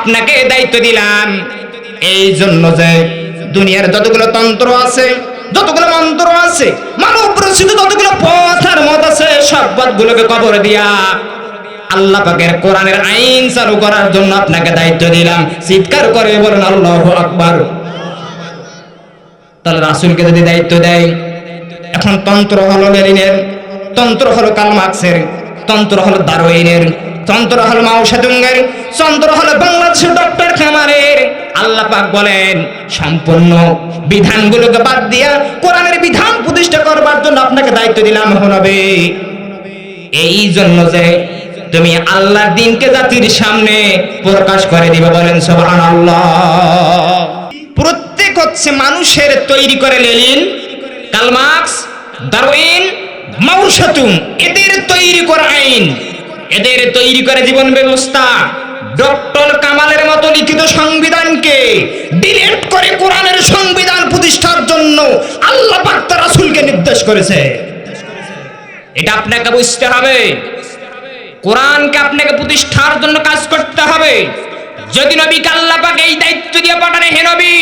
আপনাকে দায়িত্ব দিলাম। এই জন্য যে দুনিয়ার যতগুলো তন্ত্র আছে, যতগুলো মন্ত্র আছে, মানব প্রসিদ্ধ যতগুলো পথ আর মত আছে, সব পথগুলোকে কবর দিয়া আল্লাহ পাকের কোরআনের আইন চালু করার জন্য আপনাকে দায়িত্ব দিলাম। চিৎকার করে বলেন, আল্লাহ আকবার। তাহলে রাসুলকে যদি দায়িত্ব দেয়, এখন তন্ত্র হলো লেনিনের তন্ত্র হলো কালমার্কসের তন্ত্র হলো দারোইনের তন্ত্র হল মাও সেতুঙ্গের তন্ত্র হলো বাংলাদেশের ডক্টর খামারের। আল্লাহ পাক বলেন, সম্পূর্ণ বিধানগুলোকে বাদ দিয়া কোরআনের বিধান প্রতিষ্ঠা করবার জন্য আপনাকে দায়িত্ব দিলাম হবে এই জন্য যে তুমি আল্লাহর দিনকে জাতির সামনে প্রকাশ করে দিবে বলেন, সুবহানাল্লাহ। প্রত্যেক হচ্ছে মানুষের তৈরি করে লেলিন কালমার্কস দারউইন, মাউসাতুম, এদের তৈরি করা আইন। এদের তৈরি করে জীবন ব্যবস্থা। ডক্টর কামালের মতো লিখিত সংবিধানকে ডিলিট করে কোরআনের সংবিধান প্রতিষ্ঠার জন্য আল্লাহ পাক তার রাসূলকে নির্দেশ করেছে। এটা আপনাকে বুঝতে হবে। কোরআনকে আপনাকে প্রতিষ্ঠার জন্য কাজ করতে হবে। যদি নবীকে আল্লাহ পাক এই দায়িত্ব দিয়ে পাঠানে, হে নবী,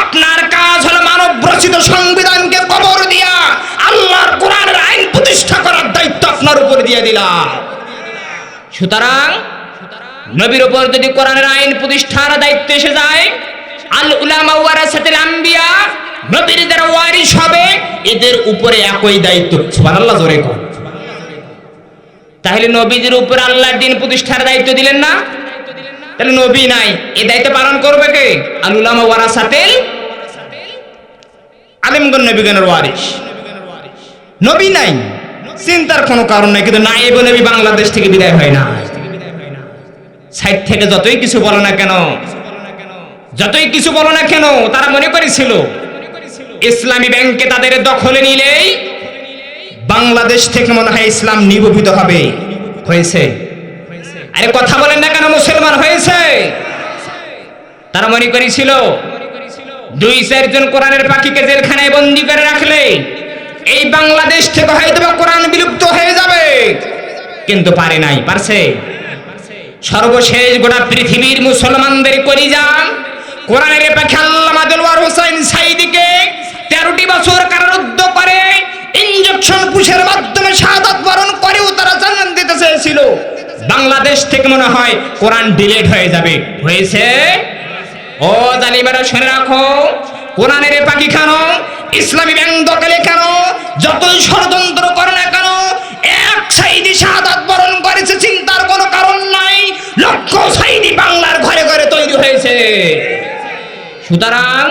আপনার কাজ হলো মানব রচিত সংবিধানকে কবর দিয়া আল্লাহর কোরআনের আইন প্রতিষ্ঠা করার দায়িত্ব আপনার উপর দিয়ে দিলাম। সুতরাং নবীর উপর যদি কোরআনের আইন প্রতিষ্ঠার দায়িত্ব এসে যায়, আল উলামা ওয়ারাসাতুল আম্বিয়া নবীর যারা ওয়ারিস হবে এদের উপরে একই দায়িত্ব। সুবহানাল্লাহ, জোরে কর তাহলে নবীদের উপর আল্লাহর দিন প্রতিষ্ঠার দায়িত্ব দিলেন না? তাহলে নবী নাই, এ দায়িত্ব পালন করবে কে? আল উলামা ওয়ারাসাতুল আলিমগণ, নবীগণের ওয়ারিস নবী নাই। চিন্তার কোনো কারণ নাই, কিন্তু নাইব নবী বাংলাদেশ থেকে বিদায় হয় না। সাইড থেকে যতই কিছু বলো না কেন, যতই কিছু বলো না কেন, তারা মনে করেছিল, ইসলামী ব্যাংকে তাদের দখলে নিলেই বাংলাদেশ থেকে মনে হয় ইসলাম নিবভিত হবে। হয়েছে? আরে কথা বলেন না কেন, মুসলমান হয়েছে? তারা মনে করেছিল, দুই চারজন কোরআনের পাখিকে জেলখানায় বন্দি করে রাখলে এই বাংলাদেশ থেকে হয়তো কোরআন বিলুপ্ত হয়ে যাবে। কিন্তু পারে নাই, পারছে? সর্বশেষ গোটা পৃথিবীর মুসলমানদের করি যান কোরআনের পাখি আল্লামা দেলোয়ার হোসেন সাইদিকে তেরোটি বছর কারারুদ্ধ করে ইঞ্জেকশন পুষের মাধ্যমে শাহাদাত বরণ করেও তারা জানান দিতে চেয়েছিল। বাংলাদেশ থেকে মনে হয় কোরআন ডিলেট হয়ে যাবে। হয়েছে? ও জালিমেরা শুনে রাখো, কোরআনের পাখি খানো, ইসলামী ব্যাংক দখলে কেন যতই ষড়যন্ত্র করে না কেন, এক সাইদি সাদাত বরণ করেছে, চিন্তার কোনো কারণ নাই। লক্ষ সাইদি বাংলার ঘরে ঘরে তৈরি হয়েছে। সুতরাং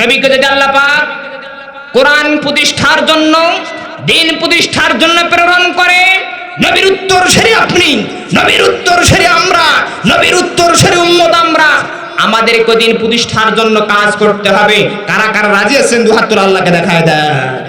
নবীকে যদি আল্লাহ পাক কোরআন প্রতিষ্ঠার জন্য, দিন প্রতিষ্ঠার জন্য প্রেরণ করে, নবীর উত্তর সেরে আপনি, নবীর উত্তর সেরে আমরা, নবীর উত্তর সেরে উম্মত আমরা আমাদের দিন প্রতিষ্ঠার জন্য কাজ করতে হবে। কারা কারা রাজি আছেন দু হাত তুলে আল্লাহকে দেখায় দেয়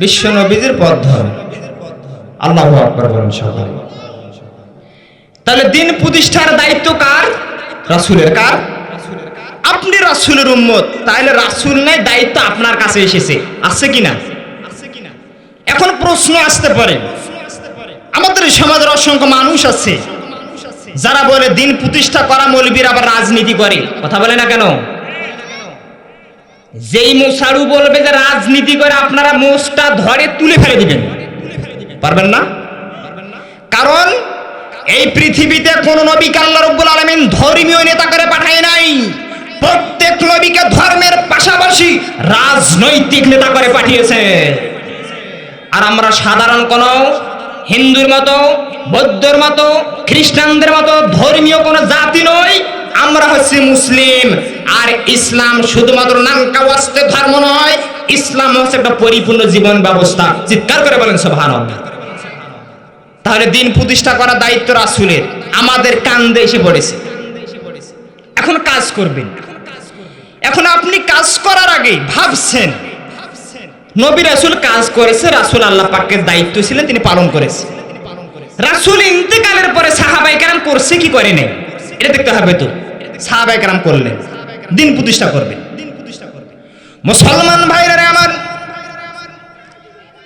বিশ্ব নবীদের পথ ধরো। আল্লাহ সবাই। তাহলে দিন প্রতিষ্ঠার দায়িত্ব কার? রাসূলের কার? আপনি রাসূলের উম্মত, তাহলে রাসূল নাই, দায়িত্ব আপনার কাছে এসেছে। আছে কিনা? এখন প্রশ্ন আসতে পারে। আমাদের সমাজের অসংখ্য মানুষ আছে, যারা বলে দিন প্রতিষ্ঠা করা মৌলবীর আবার রাজনীতি করে। কথা বলে না কেন? যেই মোসারু বলবে যে রাজনীতি করে আপনারা মোষটা ধরে তুলে ফেলে দিবেন। পারবেন না? কারণ এই পৃথিবীতে কোন নবীকে আল্লাহ রব্বুল আলামিন ধর্মীয় নেতা করে পাঠায় নাই। প্রত্যেক নবীকে ধর্মের পাশাপাশি রাজনৈতিক নেতা করে পাঠিয়েছে। আর আমরা সাধারণ কোন হিন্দুর মতো, বৌদ্ধর মতো, খ্রিস্টানদের মতো ধর্মীয় কোন জাতি আমরা হচ্ছে মুসলিম। আর ইসলাম শুধুমাত্র নামকা ওয়াস্তে ধর্ম নয়, ইসলাম হচ্ছে একটা পরিপূর্ণ জীবন ব্যবস্থা। চিৎকার করে বলেন, সুবহানাল্লাহ। তাহলে দিন প্রতিষ্ঠা করার দায়িত্ব রাসূলের। আমাদের কান্দে এসে পড়েছে। এখন কাজ করবেন। এখন আপনি কাজ করার আগে ভাবছেন, নবী রাসূল কাজ করেছে, রাসূল আল্লাহ পাকের দায়িত্ব ছিলেন, তিনি পালন করেছে। রাসূল ইন্তেকালের পরে সাহাবাই কেরাম করছে, কি করে নাই? এটা দেখতে হবে তো। সাহাবাই কেরাম করলেন, দিন প্রতিষ্ঠা করবে মুসলমান ভাইরা আমার,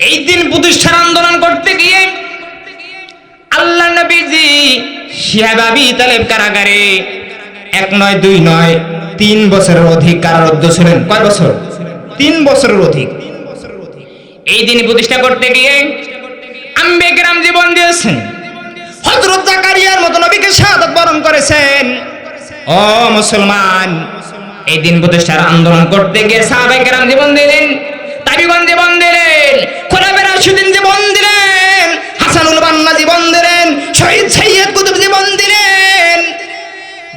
এই দিন প্রতিষ্ঠার আন্দোলন করতে গিয়ে আল্লাহ নবীজি শিহাবাবি তালেব কারাগারে এক নয়, দুই নয়, তিন বছরের অধিক কারারুদ্ধ ছিলেন। কয় বছর? তিন বছরের অধিক। এই দিন প্রতিষ্ঠা করতে গিয়ে আম্বে গ্রাম জীবন দিয়েছেন। হজরত জাকারিয়ার মতো নবীকে শাহাদত বরণ করেছেন। ও মুসলমান, এই দিন প্রতিষ্ঠার আন্দোলন করতে গিয়ে সাহাবাই গ্রাম জীবন দিলেন, তাবিগণ জীবন দিলেন খোলাফের রাশিদিন জীবন দিলেন, হাসানুল বান্না জীবন দিলেন, শহীদ সৈয়দ কুতুব জীবন দিলেন।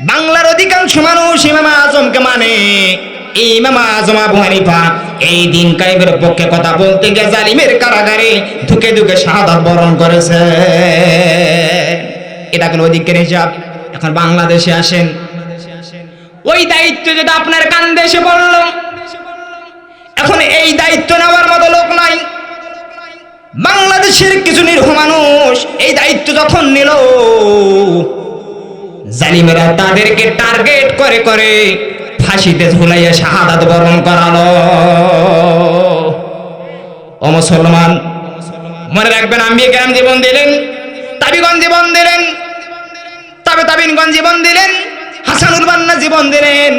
বাংলার অধিকাংশ মানুষ ইমাম আজমকে মানে। ইমাম আজম আবু হানিফা এই দিন কায়েমের পক্ষে কথা বলতে গিয়ে জালিমের কারাগারে ধুকে ধুকে শাহাদাত বরণ করেছে। এটা কোনো ওদিকের হিসাব। এখন বাংলাদেশে আসেন ওই দায়িত্ব যদি আপনার কান্দে এসে বলল, এখন এই দায়িত্ব নেওয়ার মতো লোক নাই। বাংলাদেশের কিছু নিরীহ মানুষ এই দায়িত্ব যখন নিল, জালিমেরা তাদেরকে টার্গেট করে করে ফাঁসিতে ঝুলাইয়া শাহাদাত বরণ করালো। ও মুসলমান, মনে রাখবেন আমি কেরাম জীবন দিলেন তাবিগঞ্জ জীবন দিলেন, তবে তাবিনগঞ্জ জীবন দিলেন। হাসানুল বান্না জীবন দিলেন,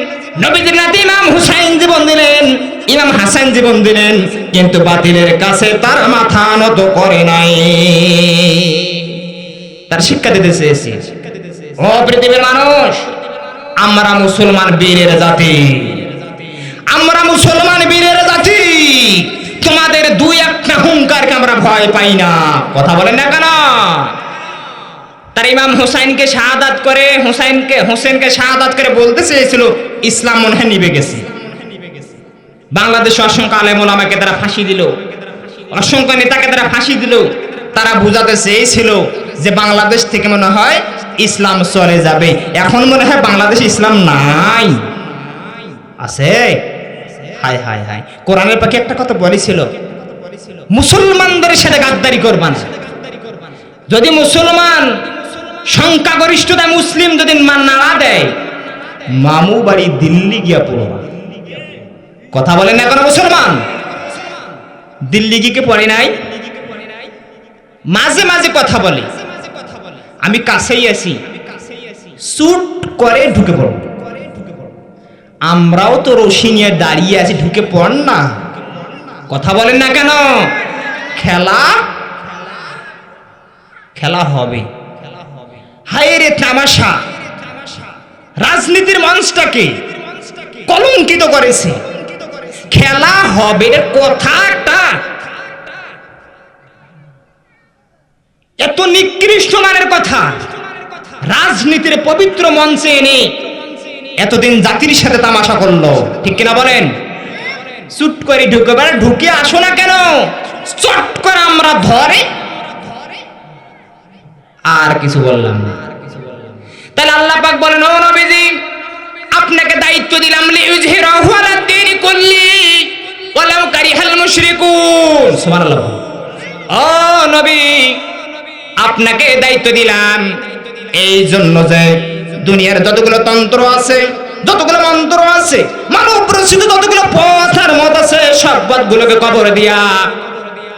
নবীজির নাতি হুসাইন জীবন দিলেন, ইমাম হাসান জীবন দিলেন, কিন্তু বাতিলের কাছে তার মাথা করে নাই। তার শিক্ষা ও পৃথিবীর মানুষ, আমরা মুসলমান বীরের জাতি। আমরা মুসলমান বীরের জাতি। তোমাদের দুই একটা হুঙ্কারকে আমরা ভয় পাই না। কথা বলেন না কেন? তার ইমাম হোসাইনকে শাহাদাত করে, হোসাইনকে, হোসেনকে শাহাদাত করে বলতে চেয়েছিল, ইসলাম মনে হয় নিবে গেছে। বাংলাদেশে অসংখ্য আলেমুল আমাকে তারা ফাঁসি দিল। অসংখ্য নেতাকে তারা ফাঁসি দিল। তারা বুঝাতে চেয়েছিল যে বাংলাদেশ থেকে মনে হয় ইসলাম চলে যাবে। এখন মনে হয় বাংলাদেশে ইসলাম নাই। আছে? হায় হায় হায়। কোরআনের পাখি একটা কথা বলেছিল, মুসলমানদের সাথে গাদ্দারি করবা না। যদি মুসলমান সংখ্যাগরিষ্ঠতা মুসলিম যদি নাড়া দেয়, মামু বাড়ি দিল্লি গিয়া পড়বা। কথা বলেন এখন মুসলমান? দিল্লি গিয়ে পড়ে নাই? মাঝে মাঝে কথা বলে। আমি কাছেই আছি। স্যুট করে ঢুকে পড়ব। আমরাও তো রশি নিয়ে দাঁড়িয়ে আছি, ঢুকে পড় না। কথা বলেন না কেন? খেলা? খেলা হবে। হায় রে তামাশা। রাজনীতির মঞ্চটাকে কলঙ্কিত করেছে। খেলা হবে কথাটা। এত নিকৃষ্ট মানের কথা। রাজনীতির পবিত্র মঞ্চে এনে এতদিন জাতির সাথে তামাশা করল। ঠিক কিনা বলেন? চুট করে ঢুকে ঢুকে আসো না কেন? চট করে আমরা ধরে আর কিছু বললাম না। তাহলে আল্লাহ পাক বলেন, ও নবীজি, আপনাকে দায়িত্ব দিলাম লিউজহিরাহু আলা দীনি কুল্লি, ওয়ালাউ কারিহাল মুশরিকুন। সুবহানাল্লাহ। ও নবী, আপনাকে দায়িত্ব দিলাম এই জন্য যে দুনিয়ার যতগুলো তন্ত্র আছে, যতগুলো মন্ত্র আছে, মানব রচিত যতগুলো পথ আর মত আছে, সব পথগুলোকে কবর দিয়া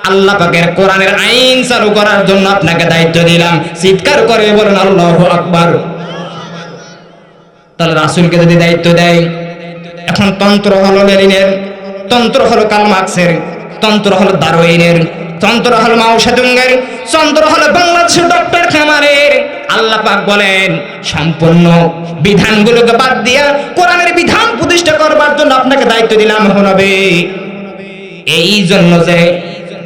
আল্লাহ পাকের কোরআনের আইন চালু করার জন্য আপনাকে দায়িত্ব দিলাম। চিৎকার করে বলেন, আল্লাহু আকবার। তাহলে রাসূলকে যদি দায়িত্ব দেয়, এখন তন্ত্র হলো লেনিনের তন্ত্র হলো কালমার্কসের তন্ত্র হলো দারোইনের তন্ত্র হলো মাও তন্ত্র হলো বাংলাদেশের ডক্টর খামারের আল্লাহ পাক বলেন, সম্পূর্ণ বিধানগুলোকে বাদ দিয়া কোরআনের বিধান প্রতিষ্ঠা করবার জন্য আপনাকে দায়িত্ব দিলাম হবে এই জন্য যে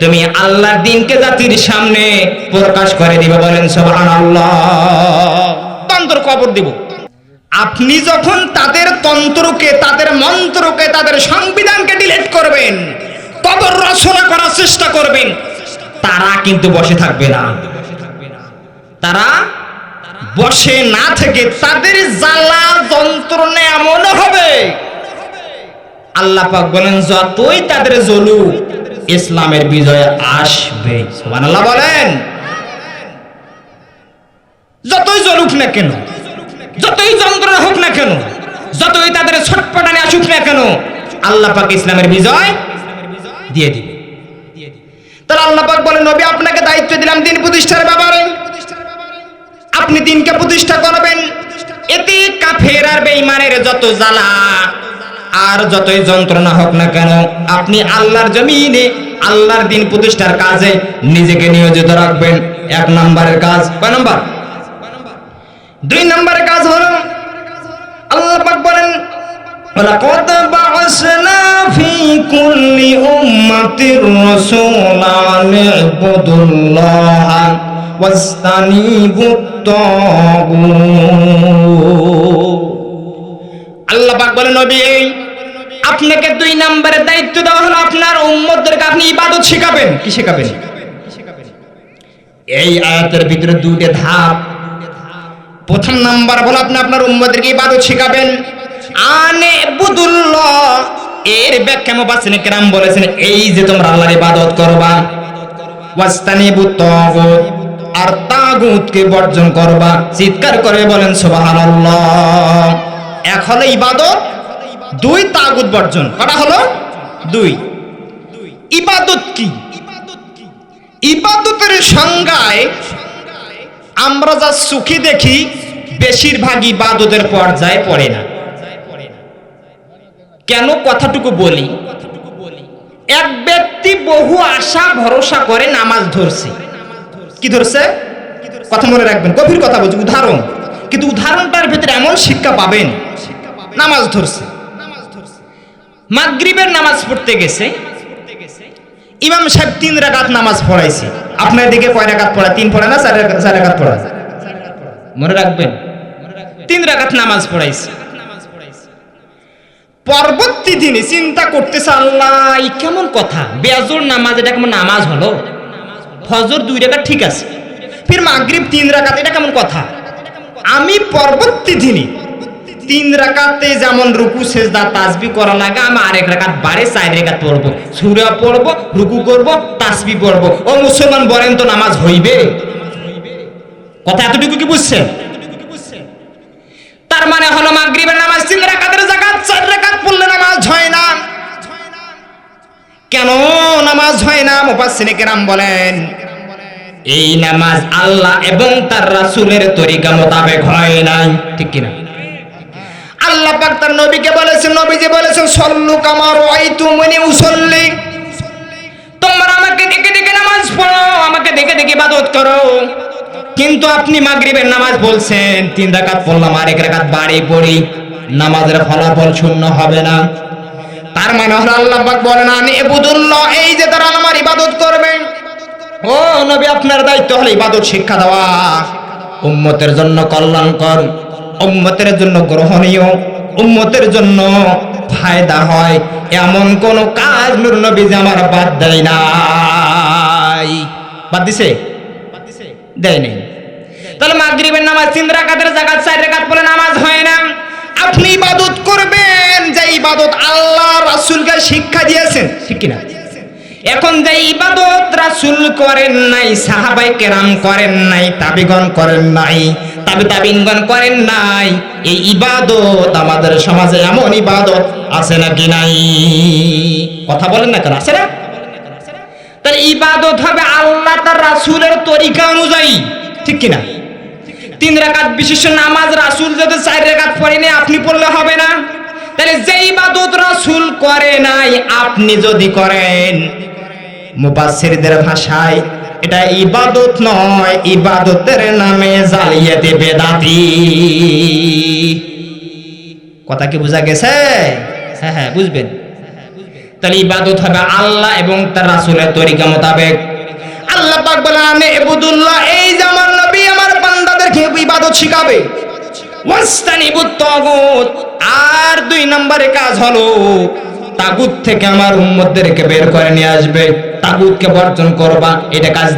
তুমি আল্লাহর দিনকে জাতির সামনে প্রকাশ করে দিবে বলেন সুবহানাল্লাহ। তন্ত্র কবর দিব। আপনি যখন তাদের তন্ত্রকে, তাদের মন্ত্রকে, তাদের সংবিধানকে ডিলিট করবেন, কবর রচনা করার চেষ্টা করবেন, তারা কিন্তু বসে থাকবে না। তারা বসে না থেকে তাদের জ্বালা যন্ত্রণা এমন হবে। আল্লাহ পাক বলেন, যতই তাদের জ্বলুক ইসলামের বিজয় আসবে। সুবহানাল্লাহ বলেন। যতই জ্বলুক না কেন, যতই যন্ত্রণা হোক না কেন, যতই তাদের ছটপটানে আসুক না কেন, আল্লাহ পাক ইসলামের বিজয় দিয়ে দিবে। তাহলে আল্লাহ পাক বলেন, নবী, আপনাকে দায়িত্ব দিলাম দিন প্রতিষ্ঠার ব্যাপারে। আপনি দিনকে প্রতিষ্ঠা করবেন। এতে কাফের আর বেঈমানের যত জ্বালা আর যতই যন্ত্রণা হোক না কেন আপনি আল্লাহর জমিনে আল্লাহর দিন প্রতিষ্ঠার কাজে নিজেকে নিয়োজিত রাখবেন এক নম্বরের কাজ কয় নম্বর দুই নম্বরের কাজ হলো আল্লাহ পাক বলেন ولقد بعثنا في كل أمة رسولا أن اعبدوا الله واجتنبوا الطاغوت আল্লাহ পাক বলেন নবী এই আপনাকে দুই নম্বরের দায়িত্ব দেওয়া হলো আপনার উম্মতদেরকে আপনি ইবাদত শেখাবেন। কি শেখাবেন? এই আয়াতের ভিতরে দুইটা ধাপ। প্রথম নাম্বার বলো আপনি আপনার উম্মদেরকে ইবাদত শেখাবেন। আনে বুদুল্লাহ, এর ব্যাখ্যা মুফাসসিরিন কেরাম বলেছেন, এই যে তোমরা আল্লাহর ইবাদত করবা ওয়াস্তানিবু তাগুত, আর তাগুতকে বর্জন করবা। চিৎকার করে বলেন সুবহানাল্লাহ। এখন ইবাদত দুই তাগুত বর্জন। কটা হলো? দুই। ইবাদত কি? ইবাদতের সংজ্ঞায় আমরা যা সুখী দেখি বেশিরভাগ ইবাদতের পর্যায়ে পড়ে না। কেন? কথাটুকু বলি। এক ব্যক্তি বহু আশা ভরসা করে নামাজ ধরছে। কি ধরছে? কথা মনে রাখবেন, গভীর কথা বলছি, উদাহরণ। কিন্তু উদাহরণটার ভিতরে এমন শিক্ষা পাবেন, নামাজ ধরছে। মাগরিবের নামাজ পড়তে গেছে। ইমাম সাহেব তিন রাকাত নামাজ পড়াইছে। আপনার দিকে কয় রাকাত পড়া? তিন পড়া না চার চার রাকাত পড়া? মনে রাখবেন? তিন রাকাত নামাজ পড়াইছে। পরবর্তী দিনে চিন্তা করতেছে আল্লাহ কেমন কথা? বেজর নামাজ, এটা কেমন নামাজ হলো? ফজর দুই রাকাত ঠিক আছে। ফির মাগরিব তিন রাকাত, এটা কেমন কথা? আমি পরবর্তী দিনে তিন রাকাতে যেমন রুকু, সেজদা, তাসবি করা লাগে, আমি আরেক রাকাত বারে চার রাকাত পড়ব। সুরা পড়ব, রুকু করব, তাসবি পড়ব। ও মুসলমান বলেন তো নামাজ হইবে? কথা এতটুকু কি বুঝছেন? তার মানে হলো মাগরিবের নামাজ তিন রাকাতের জাকাত চার রাকাত পড়লে নামাজ হয় না। কেন নামাজ হয় না? মুফাসসিরে কেরাম বলেন, এই নামাজ আল্লাহ এবং তার রাসূলের তরিকা মোতাবেক হয় নাই। ঠিক কিনা? আল্লাহ পাক তার নবীকে বলেছেন, নবীজি বলেছেন, সল্লু কামার ওয়াইতুমুনি উসল্লি। তোমরা আমাকে দেখে দেখে নামাজ পড়ো, আমাকে দেখে দেখে ইবাদত করো। কিন্তু আপনি মাগরিবের নামাজ বলছেন, তিন রাকাত পড়লাম আর এক রাকাত বাড়ি পড়ি, নামাজের ফলাফল শূন্য হবে না। তার মানে হলো আল্লাহ পাক বলেন আমি ইবুদুল্লাহ, এই যে তারা আমার ইবাদত করবে। ও নবী, আপনার দায়িত্ব হলো ইবাদত, শিক্ষা দেওয়া। উম্মতের জন্য কল্যাণকর। উম্মতের জন্য গ্রহণীয়, উম্মতের জন্য ফায়দা হয়। এমন কোন কাজ নূর যে আমার বাদ দেয় নাই। বাদ দিছে? দেয় নাই। তাহলে মাগরিবের নামাজ তিন রাকাতের জায়গা চার রাকাত বলে নামাজ হয় না। আপনি ইবাদত করবেন, যে ইবাদত আল্লাহ রাসূলকে শিক্ষা দিয়েছেন। ঠিক কিনা? এখন যে ইবাদত রাসূল করেন নাই সাহাবাই কেরাম করেন নাই, তাবিগণ করেন নাই তাবি তাবিনগণ করেন নাই, এই ইবাদত আমাদের সমাজে এমন ইবাদত আছে নাকি নাই? কথা বলেন না কেন? আছে না? তাহলে ইবাদত হবে আল্লাহ তার রাসূলের তরিকা অনুযায়ী, ঠিক কিনা? তিন রাকাত বিশিষ্ট নামাজ রাসূল যদি চার রাকাত পড়েনি আপনি পড়লে হবে না। তাহলে যে ইবাদত রাসুল করে নাই, আপনি যদি করেন মুফাসসিরদের ভাষায়, এটা ইবাদত নয়, ইবাদতের নামে জালিয়াতি, বেদাতি। কথা কি বোঝা গেছে? হ্যাঁ হ্যাঁ বুঝবেন। তাহলে ইবাদত হবে আল্লাহ এবং তার রাসূলের তরিকা মোতাবেক। আল্লাহ পাক বলেন আমি ইবুদুল্লাহ, এই যে আমার নবী, আমার বান্দাদেরকে ইবাদত শিখাবে? আর দুই নম্বরে কাজ হলো, তাগুত থেকে আমার উম্মতদেরকে বের করে নিয়ে আসবে। তাগুতকে বর্জন করবা এটা কাজ